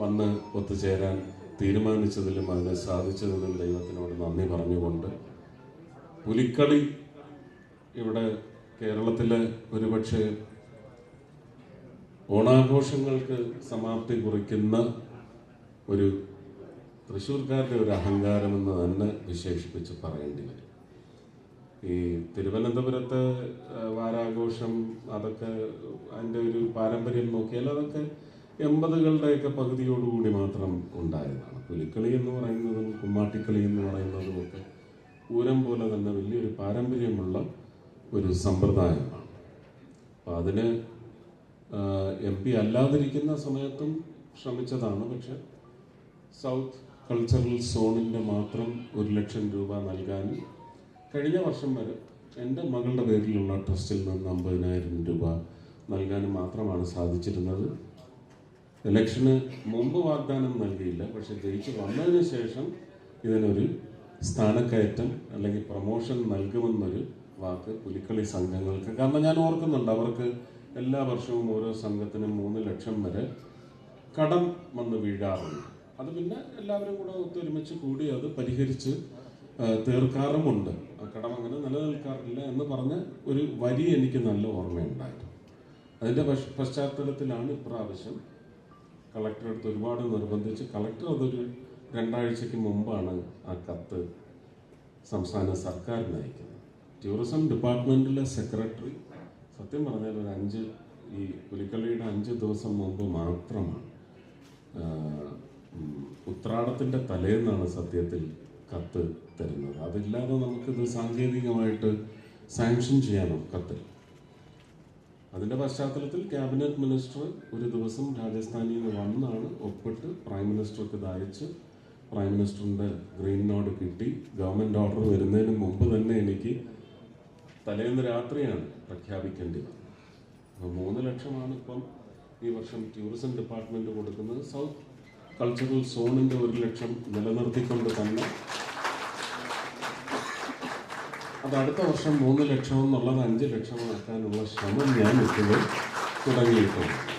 വന്ന് ഒത്തുചേരാൻ തീരുമാനിച്ചതിലും അതിന് സാധിച്ചതിലും ദൈവത്തിനോട് നന്ദി പറഞ്ഞുകൊണ്ട് പുലിക്കളി ഇവിടെ കേരളത്തിലെ ഒരുപക്ഷെ ഓണാഘോഷങ്ങൾക്ക് സമാപ്തി കുറിക്കുന്ന ഒരു തൃശ്ശൂർക്കാരുടെ ഒരു അഹങ്കാരമെന്ന് തന്നെ വിശേഷിപ്പിച്ച് പറയേണ്ടി വരും. ഈ തിരുവനന്തപുരത്തെ വാരാഘോഷം അതൊക്കെ അതിന്റെ ഒരു പാരമ്പര്യം നോക്കിയാൽ അതൊക്കെ എൺപതുകളുടെയൊക്കെ പകുതിയോടുകൂടി മാത്രം ഉണ്ടായതാണ്. പുലിക്കളി എന്ന് പറയുന്നതും കുമ്മാട്ടിക്കളി എന്ന് പറയുന്നതും ഒക്കെ പൂരം പോലെ തന്നെ വലിയൊരു പാരമ്പര്യമുള്ള ഒരു സമ്പ്രദായമാണ്. അപ്പം അതിന് എം പി അല്ലാതിരിക്കുന്ന സമയത്തും ശ്രമിച്ചതാണ്. പക്ഷെ സൗത്ത് കൾച്ചറൽ സോണിന്റെ മാത്രം ഒരു ലക്ഷം രൂപ നൽകാൻ കഴിഞ്ഞ വർഷം വരെ എന്റെ മകളുടെ പേരിലുള്ള ട്രസ്റ്റിൽ നിന്ന് അമ്പതിനായിരം രൂപ നൽകാനും മാത്രമാണ് സാധിച്ചിരുന്നത്. ഇലക്ഷന് മുമ്പ് വാഗ്ദാനം നൽകിയില്ല. പക്ഷെ ജയിച്ച് വന്നതിന് ശേഷം ഇതിനൊരു സ്ഥാനക്കയറ്റം അല്ലെങ്കിൽ പ്രൊമോഷൻ നൽകുമെന്നൊരു വാക്ക് പുലിക്കളി സംഘങ്ങൾക്ക്. കാരണം ഞാൻ ഓർക്കുന്നുണ്ട് അവർക്ക് എല്ലാ വർഷവും ഓരോ സംഘത്തിനും മൂന്ന് ലക്ഷം വരെ കടം വന്ന് വീഴാറുണ്ട്. അത് പിന്നെ എല്ലാവരും കൂടെ ഒത്തൊരുമിച്ച് കൂടി അത് പരിഹരിച്ച് തീർക്കാറുമുണ്ട്. ആ കടം അങ്ങനെ നിലനിൽക്കാറില്ല എന്ന് പറഞ്ഞ ഒരു വരി എനിക്ക് നല്ല ഓർമ്മയുണ്ടായിരുന്നു. അതിന്റെ പശ്ച- പശ്ചാത്തലത്തിലാണ് ഇപ്രാവശ്യം കളക്ടർ അടുത്ത് ഒരുപാട് നിർബന്ധിച്ച് കളക്ടർ അതൊരു രണ്ടാഴ്ചയ്ക്ക് മുമ്പാണ് ആ കത്ത് സംസ്ഥാന സർക്കാരിന് അയക്കുന്നത്. ടൂറിസം ഡിപ്പാർട്ട്മെന്റിലെ സെക്രട്ടറി സത്യം പറഞ്ഞാൽ ഒരു അഞ്ച് ഈ പുലിക്കളിയുടെ അഞ്ച് ദിവസം മുമ്പ് മാത്രമാണ്. ഉത്രാടത്തിന്റെ തലേന്നാണ് സത്യത്തിൽ കത്ത് തരുന്നത്. അതില്ലാതെ നമുക്കിത് സാങ്കേതികമായിട്ട് സാങ്ഷൻ ചെയ്യാനോ കത്തിൽ അതിന്റെ പശ്ചാത്തലത്തിൽ ക്യാബിനറ്റ് മിനിസ്റ്റർ ഒരു ദിവസം രാജസ്ഥാനിൽ നിന്ന് വന്നാണ് ഒപ്പിട്ട് പ്രൈം മിനിസ്റ്റർക്ക് ഇതയച്ച് പ്രൈം മിനിസ്റ്ററിന്റെ ഗ്രീൻ നോട്ട് കിട്ടി. ഗവൺമെന്റ് ഓർഡർ വരുന്നതിന് മുമ്പ് തന്നെ എനിക്ക് തലേന്ന് രാത്രിയാണ് പ്രഖ്യാപിക്കേണ്ടി വന്നത്. മൂന്ന് ലക്ഷമാണ് ഇപ്പം ഈ വർഷം ടൂറിസം ഡിപ്പാർട്ട്മെന്റ് കൊടുക്കുന്നത്. സൗത്ത് കൾച്ചറൽ സോണിന്റെ ഒരു ലക്ഷം നിലനിർത്തിക്കൊണ്ട് തന്നെ അത് അടുത്ത വർഷം മൂന്ന് ലക്ഷം എന്നുള്ളത് അഞ്ച് ലക്ഷമാക്കാനുള്ള ശ്രമം ഞാൻ ഇപ്പോൾ തുടങ്ങിയിട്ടുണ്ട്.